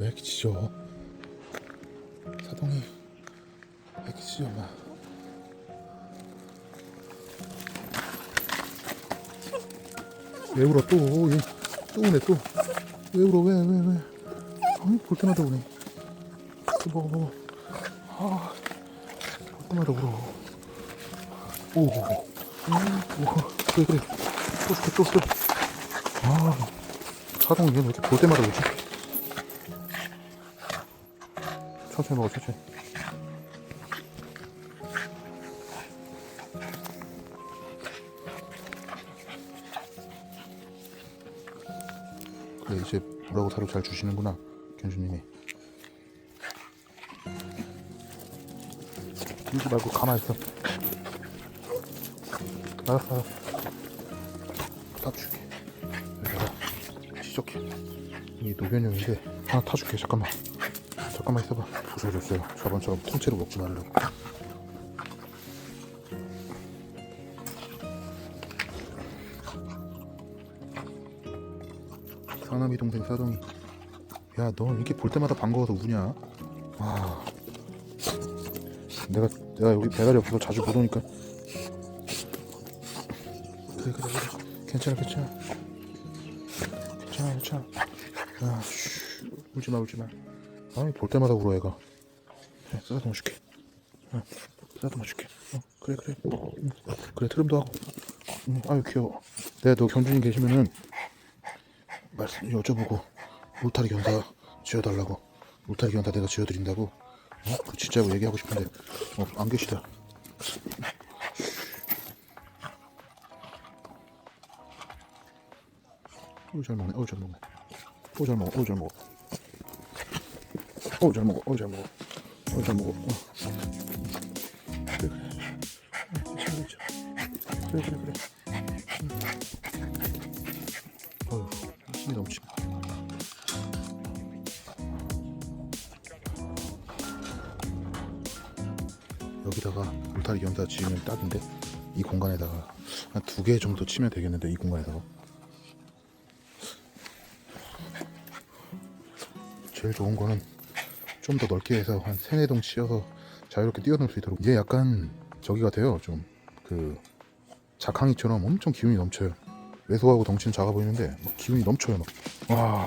이렇게 짖어? 사동이 왜 이렇게 짖어 마왜 울어 또? 얘, 또 우네 또. 왜 울어 왜 왜 왜? 아니 볼 때마다 우네. 또 먹어 먹어. 아, 볼 때마다 울어. 오, 오, 오, 그래 그래. 또 줄게 또 줄게. 아, 사동이 얘는 왜 이렇게 볼 때마다 울지? 천천히 먹어 천천히. 그래 이제 뭐라고 사료 잘 주시는구나 견주님이. 들지 말고 가만히 있어. 알았어 알았어. 타줄게. 내가 지적해. 이게 노변용인데 하나 타줄게 잠깐만 잠깐만 있어봐. 부서졌어요. 저번처럼 통째로 먹지 말라고. 사남이 동생 사동이. 야 너 이렇게 볼 때마다 반가워서 우냐? 와. 내가 내가 여기 배달이 없어서 자주 못 오니까. 그래 그래 그래. 괜찮아 괜찮아. 괜찮아 괜찮아. 야 쉬, 울지마 울지마 아니 볼 때마다 울어 애가. 그래 싸다듬어 줄게. 어, 싸다듬어 줄게. 어, 그래 그래. 응, 그래 트림도 하고. 응, 아유 귀여워. 내가 너 경준이 계시면은 말씀 여쭤보고 울타리 견사 지어달라고. 울타리 견사 내가 지어드린다고. 어? 그 진짜로 얘기하고 싶은데. 어, 안 계시다. 어우 잘 먹네. 어우 잘 먹네. 어우 잘 먹어. 어우 잘 먹어 어우 잘 먹어. 어우 잘 먹어. 어우 잘 먹어. 어. 그래 그래 그래. 그래 그래 어휴 힘이 넘치네 여기다가 울타리 연다 지으면 딱인데 이 공간에다가 한 두 개 정도 치면 되겠는데 이 공간에다가. 제일 좋은 거는 좀 더 넓게 해서 한 세네 동 치어서 자유롭게 뛰어놀 수 있도록. 이게 약간 저기 같아요. 좀그 작항이처럼 엄청 기운이 넘쳐요. 왜소하고 덩치는 작아 보이는데 막 기운이 넘쳐요 막 와